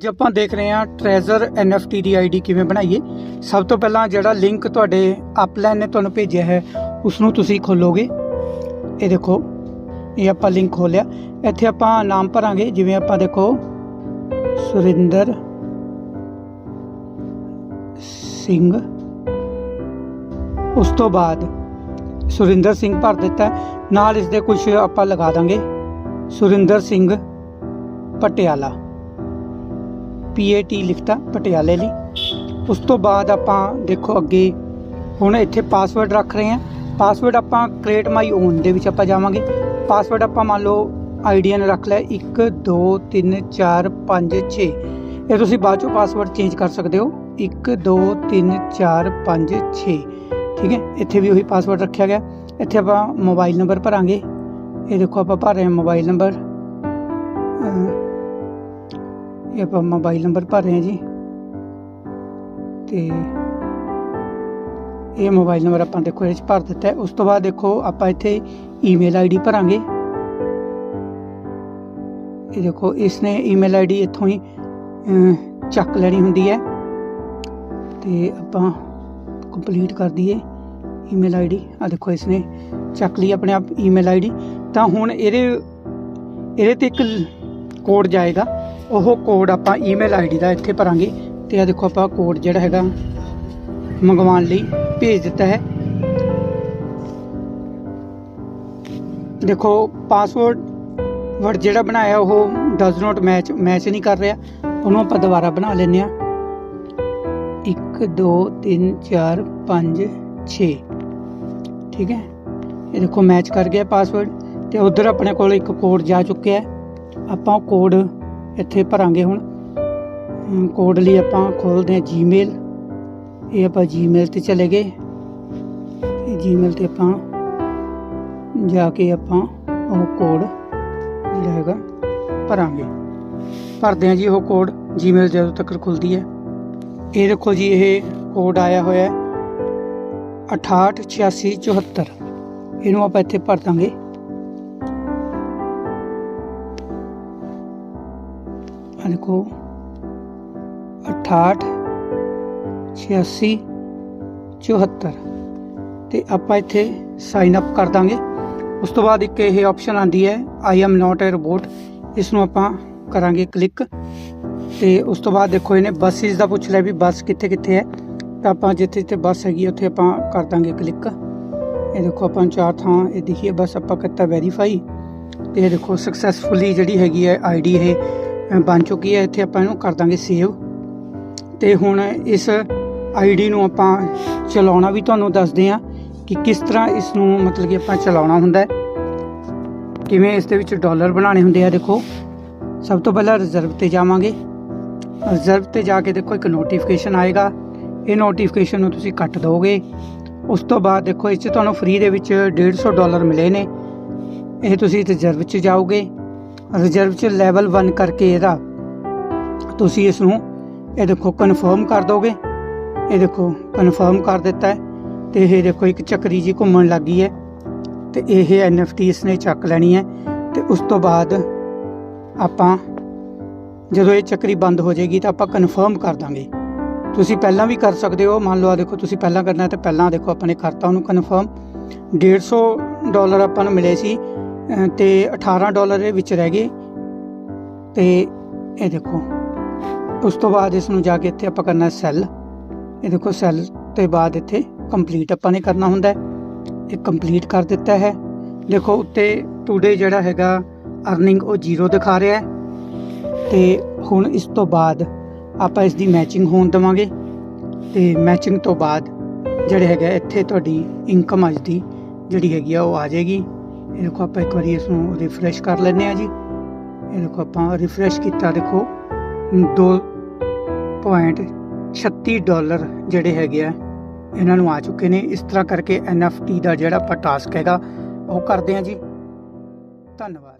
ਅੱਜ ਆਪਾਂ ਦੇਖ ਰਹੇ ਹਾਂ ਟ੍ਰੈਜ਼ਰ NFT ਦੀ ਆਈਡੀ ਕਿਵੇਂ ਬਣਾਈਏ, ਸਭ ਤੋਂ ਪਹਿਲਾਂ ਜਿਹੜਾ ਲਿੰਕ ਤੁਹਾਡੇ ਅਪਲਾਈਨ ਨੇ ਤੁਹਾਨੂੰ ਭੇਜਿਆ ਹੈ ਉਸ ਨੂੰ ਤੁਸੀਂ ਖੋਲੋਗੇ। ਇਹ ਦੇਖੋ, ਇਹ ਆਪਾਂ ਲਿੰਕ ਖੋਲਿਆ। ਇੱਥੇ ਆਪਾਂ ਨਾਮ ਭਰਾਂਗੇ, ਜਿਵੇਂ ਆਪਾਂ ਦੇਖੋ, ਸੁਰਿੰਦਰ ਸਿੰਘ। ਉਸ ਤੋਂ ਬਾਅਦ ਸੁਰਿੰਦਰ ਸਿੰਘ ਭਰ ਦਿੱਤਾ ਹੈ। ਨਾਲ ਇਸ ਦੇ ਕੁਝ ਆਪਾਂ ਲਗਾ ਦਾਂਗੇ। ਸੁਰਿੰਦਰ ਸਿੰਘ ਪਟਿਆਲਾ। ਪੀਏਟੀ ਲਿਖਤਾ ਪਟਿਆਲੇ ਲਈ। ਉਸ ਤੋਂ ਬਾਅਦ ਆਪਾਂ ਦੇਖੋ ਅੱਗੇ ਹੁਣ ਇੱਥੇ ਪਾਸਵਰਡ ਰੱਖ ਰਹੇ ਹਾਂ। ਪਾਸਵਰਡ ਆਪਾਂ ਕ੍ਰੀਏਟ ਮਾਈ ਓਨ ਦੇ ਵਿੱਚ ਆਪਾਂ ਜਾਵਾਂਗੇ। ਪਾਸਵਰਡ ਆਪਾਂ ਮੰਨ ਲਓ ਆਈਡੀਆ ਨੇ ਰੱਖ ਲਿਆ 1 2 3 4 5 6 ਇਹ ਤੁਸੀਂ ਬਾਅਦ ਚੋਂ ਪਾਸਵਰਡ ਚੇਂਜ ਕਰ ਸਕਦੇ ਹੋ। 1 2 3 4 5 6 ਠੀਕ ਹੈ? ਇੱਥੇ ਵੀ ਉਹੀ ਪਾਸਵਰਡ ਰੱਖਿਆ ਗਿਆ। ਇੱਥੇ ਆਪਾਂ ਮੋਬਾਈਲ ਨੰਬਰ ਭਰਾਂਗੇ। ਇਹ ਦੇਖੋ ਆਪਾਂ ਭਰ ਰਹੇ ਹਾਂ ਮੋਬਾਈਲ ਨੰਬਰ ਇਹ ਆਪਾਂ ਮੋਬਾਈਲ ਨੰਬਰ ਭਰ ਰਹੇ ਹਾਂ ਜੀ। ਤੇ ਇਹ ਮੋਬਾਈਲ ਨੰਬਰ ਆਪਾਂ ਦੇਖੋ ਇਹ ਚ ਭਰ ਦਿੱਤਾ ਉਸ ਤੋਂ ਬਾਅਦ ਦੇਖੋ ਆਪਾਂ ਇੱਥੇ ਈਮੇਲ ਆਈਡੀ ਭਰਾਂਗੇ। ਇਹ ਦੇਖੋ, ਇਸਨੇ ਈਮੇਲ ਆਈਡੀ ਇੱਥੋਂ ਹੀ ਚੱਕ ਲੈਣੀ ਹੁੰਦੀ ਹੈ। ਤੇ ਆਪਾਂ ਕੰਪਲੀਟ ਕਰ ਦਈਏ ਈਮੇਲ ਆਈਡੀ ਆ ਦੇਖੋ, ਇਸਨੇ ਚੱਕ ਲਈ ਆਪਣੇ ਆਪ ਈਮੇਲ ਆਈਡੀ ਤਾਂ ਹੁਣ ਇਹਦੇ ਇਹਦੇ ਤੇ ਇੱਕ ਕੋਡ ਜਾਏਗਾ। ਉਹ ਕੋਡ ਆਪਾਂ ਈਮੇਲ ਆਈਡੀ ਦਾ ਇੱਥੇ ਭਰਾਂਗੇ ਤੇ ਆ ਦੇਖੋ ਆਪਾਂ ਕੋਡ ਜਿਹੜਾ ਹੈਗਾ ਮੰਗਵਾਉਣ ਲਈ ਭੇਜ ਦਿੱਤਾ ਹੈ। ਦੇਖੋ ਪਾਸਵਰਡ ਵਰਡ ਜਿਹੜਾ ਬਣਾਇਆ ਉਹ ਡਸ ਨਾਟ ਮੈਚ ਮੈਚ ਨਹੀਂ ਕਰ ਰਿਹਾ। ਉਹਨੂੰ ਆਪਾਂ ਦੁਬਾਰਾ ਬਣਾ ਲੈਂਦੇ ਆ 1 2 3 4 5 6 ਠੀਕ ਹੈ? ਇਹ ਦੇਖੋ ਮੈਚ ਕਰ ਗਿਆ ਪਾਸਵਰਡ ਤੇ ਉਧਰ ਆਪਣੇ ਕੋਲ ਇੱਕ ਕੋਡ ਜਾ ਚੁੱਕਿਆ ਆਪਾਂ ਉਹ ਕੋਡ ਇੱਥੇ ਭਰਾਂਗੇ ਹੁਣ। ਕੋਡ ਲਈ ਆਪਾਂ ਖੋਲਦੇ ਹਾਂ ਜੀਮੇਲ ਇਹ ਆਪਾਂ ਜੀਮੇਲ ਤੇ ਚਲੇ ਗਏ। ਜੀਮੇਲ ਤੇ ਆਪਾਂ ਜਾ ਕੇ ਆਪਾਂ ਉਹ ਕੋਡ ਜਿਹੜਾ ਹੈਗਾ ਭਰਾਂਗੇ। ਭਰਦੇ ਹਾਂ ਜੀ ਉਹ ਕੋਡ ਜੀਮੇਲ ਜਦੋਂ ਤੱਕ ਖੁੱਲਦੀ ਹੈ। ਇਹ ਦੇਖੋ ਜੀ, ਇਹ ਕੋਡ ਆਇਆ ਹੋਇਆ ਹੈ। 688674 ਇਹਨੂੰ ਆਪਾਂ ਇੱਥੇ ਭਰ ਦਾਂਗੇ। ਆ ਦੇਖੋ 68 86 74 ਤੇ ਆਪਾਂ ਇੱਥੇ ਸਾਈਨ ਅਪ ਕਰ ਦਾਂਗੇ। ਉਸ ਤੋਂ ਬਾਅਦ ਇੱਕ ਇਹ ਆਪਸ਼ਨ ਆਂਦੀ ਹੈ I am not a robot ਇਸ ਨੂੰ ਆਪਾਂ ਕਰਾਂਗੇ ਕਲਿੱਕ ਤੇ ਉਸ ਤੋਂ ਬਾਅਦ ਦੇਖੋ ਇਹਨੇ ਬੱਸਿਸ ਦਾ ਪੁੱਛ ਲਿਆ ਵੀ ਬੱਸ ਕਿੱਥੇ ਕਿੱਥੇ ਹੈ। ਤਾਂ ਆਪਾਂ ਜਿੱਥੇ ਜਿੱਥੇ ਬੱਸ ਹੈਗੀ ਉੱਥੇ ਆਪਾਂ ਕਰ ਦਾਂਗੇ ਕਲਿੱਕ ਇਹ ਦੇਖੋ ਆਪਾਂ ਚਾਰ ਥਾਂ ਇਹ ਦਿਖੀਏ ਬਸ ਆਪਾਂ ਕਰਤਾ ਵੈਰੀਫਾਈ ਤੇ ਇਹ ਦੇਖੋ ਸਕਸੈਸਫੁਲੀ ਜਿਹੜੀ ਹੈਗੀ ਹੈ ਆਈਡੀ ਇਹ ਬਣ ਚੁੱਕੀ ਹੈ, ਇੱਥੇ ਆਪਾਂ ਇਹਨੂੰ ਕਰ ਦਾਂਗੇ ਸੇਵ ਤੇ ਹੁਣ ਇਸ ਆਈਡੀ ਨੂੰ ਆਪਾਂ ਚਲਾਉਣਾ ਵੀ ਤੁਹਾਨੂੰ ਦੱਸਦੇ ਹਾਂ ਕਿ ਕਿਸ ਤਰ੍ਹਾਂ ਇਸ ਨੂੰ ਮਤਲਬ ਕਿ ਆਪਾਂ ਚਲਾਉਣਾ ਹੁੰਦਾ ਹੈ। ਕਿਵੇਂ ਇਸ ਦੇ ਵਿੱਚ ਡਾਲਰ ਬਣਾਉਣੇ ਹੁੰਦੇ ਆ, ਦੇਖੋ। ਸਭ ਤੋਂ ਪਹਿਲਾਂ ਰਿਜ਼ਰਵ ਤੇ ਜਾਵਾਂਗੇ। ਰਿਜ਼ਰਵ ਤੇ ਜਾ ਕੇ ਦੇਖੋ, ਇੱਕ ਨੋਟੀਫਿਕੇਸ਼ਨ ਆਏਗਾ। ਇਹ ਨੋਟੀਫਿਕੇਸ਼ਨ ਨੂੰ ਤੁਸੀਂ ਕੱਟ ਦੋਗੇ। ਉਸ ਤੋਂ ਬਾਅਦ ਦੇਖੋ, ਇਸ 'ਚ ਤੁਹਾਨੂੰ ਫ੍ਰੀ ਦੇ ਵਿੱਚ 150 ਡਾਲਰ ਮਿਲੇ ਨੇ। ਇਹ ਤੁਸੀਂ ਰਿਜ਼ਰਵ 'ਚ ਜਾਓਗੇ। ਰਿਜ਼ਰਵ 'ਚ ਲੈਵਲ 1 ਕਰਕੇ ਇਹਦਾ। ਤੁਸੀਂ ਇਸ ਨੂੰ, ਇਹ ਦੇਖੋ ਕਨਫਰਮ ਕਰ ਦੋਗੇ। ਇਹ ਦੇਖੋ ਕਨਫਰਮ ਕਰ ਦਿੱਤਾ ਹੈ। ਤੇ ਇਹ ਦੇਖੋ, ਇੱਕ ਚੱਕਰੀ ਜੀ ਘੁੰਮਣ ਲੱਗੀ ਹੈ। ਤੇ ਇਹ ਐਨਐਫਟੀ ਇਸ ਨੇ ਚੱਕ ਲੈਣੀ ਹੈ। ਤੇ ਉਸ ਤੋਂ ਬਾਅਦ ਆਪਾਂ, ਜਦੋਂ ਇਹ ਚੱਕਰੀ ਬੰਦ ਹੋ ਜਾਏਗੀ ਤਾਂ ਆਪਾਂ ਕਨਫਰਮ ਕਰ ਦਾਂਗੇ। ਤੁਸੀਂ ਪਹਿਲਾਂ ਵੀ ਕਰ ਸਕਦੇ ਹੋ। ਮੰਨ ਲਓ ਆ ਦੇਖੋ, ਤੁਸੀਂ ਪਹਿਲਾਂ ਕਰਨਾ ਹੈ ਤਾਂ ਪਹਿਲਾਂ ਦੇਖੋ ਆਪਾਂ ਨੇ ਕਰਤਾ ਉਹਨੂੰ ਕਨਫਰਮ 150 ਡਾਲਰ ਆਪਾਂ ਨੂੰ ਮਿਲੇ ਸੀ। ਤੇ 18 ਡਾਲਰ ਦੇ ਵਿੱਚ ਰਹਿ ਗਏ। ਤੇ ਇਹ ਦੇਖੋ, ਉਸ ਤੋਂ ਬਾਅਦ ਇਸ ਨੂੰ ਜਾ ਕੇ ਇੱਥੇ ਆਪਾਂ ਕਰਨਾ ਸੈੱਲ। ਇਹ ਦੇਖੋ, ਸੈੱਲ ਤੇ ਬਾਅਦ ਇੱਥੇ ਕੰਪਲੀਟ ਆਪਾਂ ਨੇ ਕਰਨਾ ਹੁੰਦਾ ਇਹ ਕੰਪਲੀਟ ਕਰ ਦਿੱਤਾ ਹੈ। ਦੇਖੋ, ਉੱਤੇ ਟੂਡੇ ਜਿਹੜਾ ਹੈਗਾ ਅਰਨਿੰਗ ਉਹ ਜ਼ੀਰੋ ਦਿਖਾ ਰਿਹਾ ਹੈ। ਤੇ ਹੁਣ ਇਸ ਤੋਂ ਬਾਅਦ ਆਪਾਂ ਇਸ ਦੀ ਮੈਚਿੰਗ ਹੋਣ ਦੇਵਾਂਗੇ। ਤੇ ਮੈਚਿੰਗ ਤੋਂ ਬਾਅਦ ਜਿਹੜੇ ਹੈਗਾ ਇੱਥੇ ਤੁਹਾਡੀ ਇਨਕਮ ਅੱਜ ਦੀ ਜਿਹੜੀ ਹੈਗੀ ਆ, ਉਹ ਆ ਜਾਏਗੀ। ਇਹ ਦੇਖੋ ਆਪਾਂ ਇੱਕ ਵਾਰੀ ਇਸ ਨੂੰ ਰਿਫਰੈਸ਼ ਕਰ ਲੈਂਦੇ ਆ ਜੀ। ਇਹ ਦੇਖੋ ਆਪਾਂ ਰਿਫਰੈਸ਼ ਕੀਤਾ, ਦੇਖੋ 2.36 ਡਾਲਰ ਜਿਹੜੇ ਹੈਗੇ ਆ, ਇਹਨਾਂ ਨੂੰ ਆ ਚੁੱਕੇ ਨੇ। ਇਸ ਤਰ੍ਹਾਂ ਕਰਕੇ NFT ਦਾ ਜਿਹੜਾ ਆਪਾਂ ਟਾਸਕ ਹੈਗਾ, ਉਹ ਕਰਦੇ ਆ ਜੀ। ਧੰਨਵਾਦ।